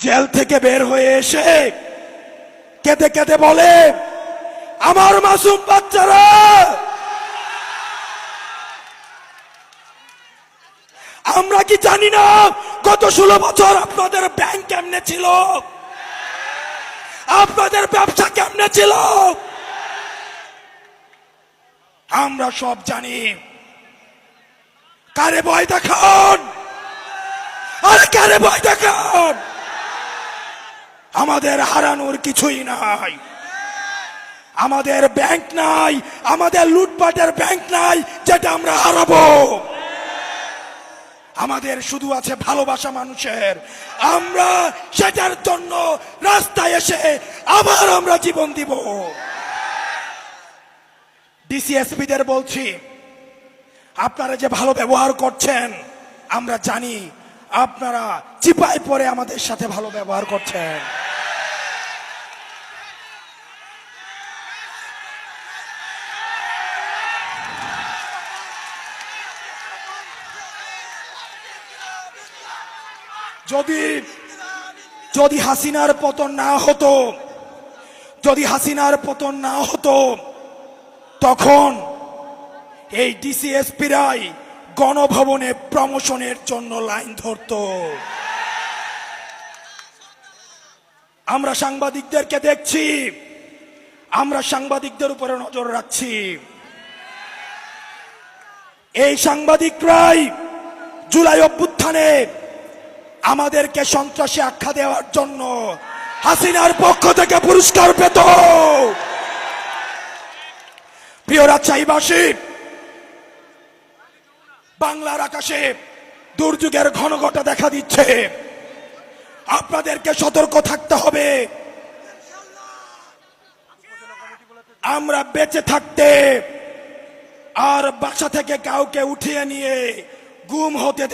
Jail থেকে বের হয়ে এসে কেঁদে কেঁদে বলে, আমার মাসুম বাচ্চারা! আমরা কি জানি না গত ষোলো বছর আপনাদের ব্যাংক কেমনে ছিল? আপনাদের ব্যবসা কেমনে ছিল? আমরা সব জানি। কারে ভয় দেখান? আরে কারে ভয় দেখান? আমাদের হারানোর কিছুই নাই। আমাদের ব্যাংক নাই, আমাদের লুটপাটের ব্যাংক নাই, যেটা আমরা হারাবো। আমাদের শুধু আছে ভালোবাসা মানুষের। আমরা সেটার জন্য রাস্তায় এসে আবার আমরা জীবন দিব। ডিসিএসপিদের বলছি, আপনারা যে ভালো ব্যবহার করছেন, আমরা জানি আপনারা চিপায় পরে আমাদের সাথে ভালো ব্যবহার করছেন। যদি যদি হাসিনার পতন না হতো, যদি হাসিনার পতন না হতো, তখন এই ডিসিএসপিরাই গণভবনে প্রমোশনের জন্য লাইন ধরতো। আমরা সাংবাদিকদেরকে দেখছি, আমরা সাংবাদিকদের উপরে নজর রাখছি। এই সাংবাদিকরাই জুলাই অভ্যুত্থানে আমাদেরকে সন্ত্রাসী আখ্যা দেওয়ার জন্য হাসিনার পক্ষ থেকে পুরস্কার পেত। প্রিয় রাজশাহীবাসী, বাংলার আকাশে দুর্যোগের ঘনঘটা দেখা দিচ্ছে। আপনাদেরকে সতর্ক থাকতে হবে। আমরা বেঁচে থাকতে আর বাসা থেকে কাউকে উঠিয়ে নিয়ে গুম হতে